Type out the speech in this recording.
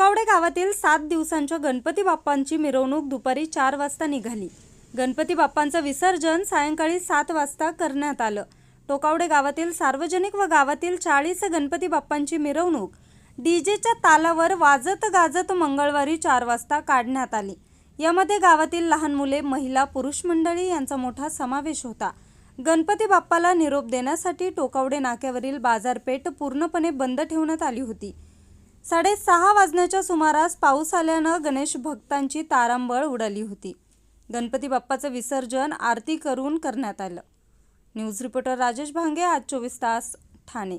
गावातील सात दिवसांच्या गणपती बाप्पांची मिरवणूक दुपारी चार वाजता निघाली. गणपती बाप्पांचं विसर्जन सायंकाळी सात वाजता करण्यात आलं. टोकावडे गावातील सार्वजनिक व गावातील चाळीस गणपती बाप्पांची मिरवणूक डीजेच्या तालावर वाजत गाजत मंगळवारी चार वाजता काढण्यात आली. यामध्ये गावातील लहान मुले महिला पुरुष मंडळी यांचा मोठा समावेश होता. गणपती बाप्पाला निरोप देण्यासाठी टोकावडे नाक्यावरील बाजारपेठ पूर्णपणे बंद ठेवण्यात आली होती. साडेसहा वाजण्याच्या सुमारास पाऊस आल्यानं गणेश भक्तांची तारांबळ उडाली होती. गणपती बाप्पाचं विसर्जन आरती करून करण्यात आलं. न्यूज रिपोर्टर राजेश भांगे आज चोवीस तास ठाणे.